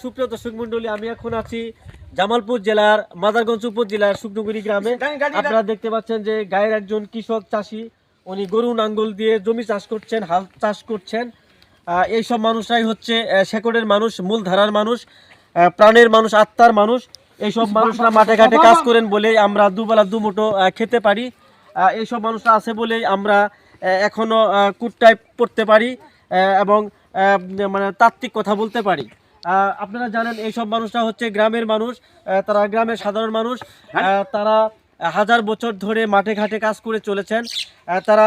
সুপ্রিয় দর্শক মন্ডলী আমি এখন আছি জামালপুর জেলার মাদারগঞ্জ উপজেলার শুকনগুড়ি গ্রামে। আপনারা দেখতে পাচ্ছেন যে গায়ের একজন কৃষক চাষি উনি গরু নাঙ্গল দিয়ে জমি চাষ করছেন হাল চাষ করছেন। এইসব মানুষরাই হচ্ছে শেকড়ের মানুষ মূলধারার মানুষ আহ, প্রাণের মানুষ আত্মার মানুষ। এইসব মানুষরা মাঠে ঘাটে কাজ করেন বলেই আমরা দুবেলা আহ, খেতে পারি। এইসব মানুষরা আছে বলেই আমরা আহ, এখনও আহ, কুটটায় পড়তে পারি এবং মানে তাত্ত্বিক কথা বলতে পারি। আপনারা জানেন এইসব মানুষরা হচ্ছে গ্রামের মানুষ তারা গ্রামের সাধারণ মানুষ তারা হাজার বছর ধরে মাঠে ঘাটে কাজ করে চলেছেন তারা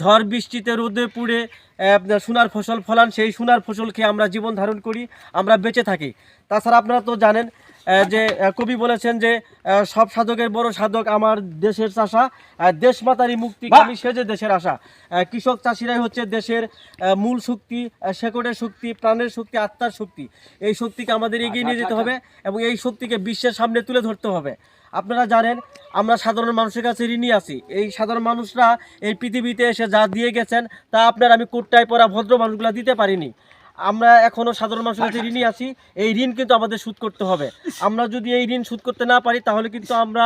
ঝড় বৃষ্টিতে রোদে পুড়ে সোনার ফসল ফলান সেই সোনার ফসল খেয়ে আমরা জীবন ধারণ করি আমরা বেঁচে থাকি। তাছাড়া আপনারা তো জানেন যে কবি বলেছেন যে সব সাধকের বড় সাধক আমার দেশের চাষা দেশ মাতারি মুক্তি আমি সেজে দেশের আশা। কৃষক চাষিরাই হচ্ছে দেশের মূল শক্তি শেকড়ের শক্তি প্রাণের শক্তি আত্মার শক্তি। এই শক্তিকে আমাদের এগিয়ে নিয়ে যেতে হবে এবং এই শক্তিকে বিশ্বের সামনে তুলে ধরতে হবে। আপনারা জানেন আমরা সাধারণ মানুষের কাছে ঋণী আছি। এই সাধারণ মানুষরা এই পৃথিবীতে এসে যা দিয়ে গেছেন তা আপনার আমি কোটটায় পরা ভদ্র মানুষগুলো দিতে পারিনি। আমরা এখনও সাধারণ মানুষের কাছে ঋণই আছি এই ঋণ কিন্তু আমাদের শোধ করতে হবে। আমরা যদি এই ঋণ শোধ করতে না পারি তাহলে কিন্তু আমরা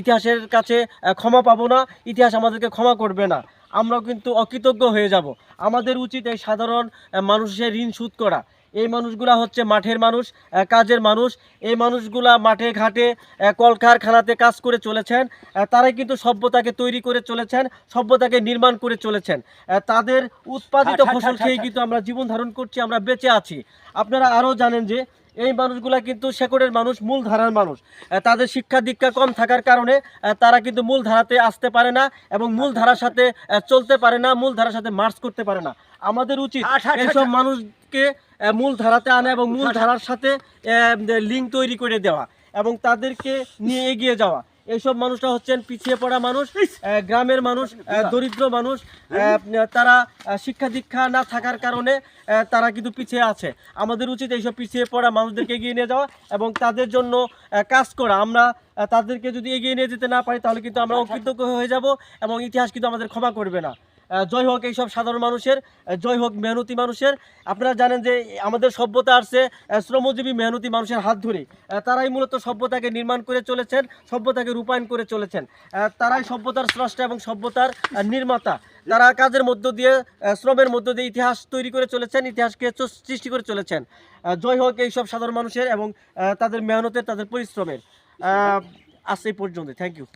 ইতিহাসের কাছে ক্ষমা পাবো না। ইতিহাস আমাদেরকে ক্ষমা করবে না। আমরা কিন্তু অকৃতজ্ঞ হয়ে যাব। আমাদের উচিত এই সাধারণ মানুষের ঋণ শোধ করা। এই মানুষগুলা হচ্ছে মাঠের মানুষ কাজের মানুষ। এই মানুষগুলা মাঠে ঘাটে কলকারখানাতে কাজ করে চলেছেন তারাই কিন্তু সভ্যতাকে তৈরি করে চলেছেন সভ্যতাকে নির্মাণ করে চলেছেন। তাদের উৎপাদিত ফসল খেয়ে কিন্তু আমরা জীবন ধারণ করছি আমরা বেঁচে আছি। আপনারা আরও জানেন যে এই মানুষগুলা কিন্তু শেকড়ের মানুষ মূল ধারার মানুষ। তাদের শিক্ষা দীক্ষা কম থাকার কারণে তারা কিন্তু মূল ধারাতে আসতে পারে না এবং মূল ধারার সাথে চলতে পারে না মূল ধারার সাথে মার্চ করতে পারে না। আমাদের উচিত এইসব মানুষকে মূল ধারাতে আনা এবং মূল ধারার সাথে লিঙ্ক তৈরি করে দেওয়া এবং তাদেরকে নিয়ে এগিয়ে যাওয়া। এইসব মানুষরা হচ্ছেন পিছিয়ে পড়া মানুষ গ্রামের মানুষ দরিদ্র মানুষ তারা শিক্ষা দীক্ষা না থাকার কারণে তারা কিন্তু পিছিয়ে আছে। আমাদের উচিত এইসব পিছিয়ে পড়া মানুষদেরকে এগিয়ে নিয়ে যাওয়া এবং তাদের জন্য কাজ করা। আমরা তাদেরকে যদি এগিয়ে নিয়ে যেতে না পারি তাহলে কিন্তু আমরা অকৃতজ্ঞ হয়ে যাব এবং ইতিহাস কিন্তু আমাদের ক্ষমা করবে না। জয় হোক এইসব সাধারণ মানুষের জয় হোক মেহনতি মানুষের। আপনারা জানেন যে আমাদের সভ্যতা আসছে শ্রমজীবী মেহনতি মানুষের হাত ধরে। তারাই মূলত সভ্যতাকে নির্মাণ করে চলেছেন, সভ্যতাকে রূপায়ণ করে চলেছেন। তারাই সভ্যতার স্রষ্টা এবং সভ্যতার নির্মাতা। তারা কাজের মধ্য দিয়ে শ্রমের মধ্য দিয়ে ইতিহাস তৈরি করে চলেছেন, ইতিহাসকে সৃষ্টি করে চলেছেন। জয় হোক এইসব সাধারণ মানুষের এবং তাদের মেহনতের, তাদের পরিশ্রমের। আজ এই পর্যন্ত থ্যাংক ইউ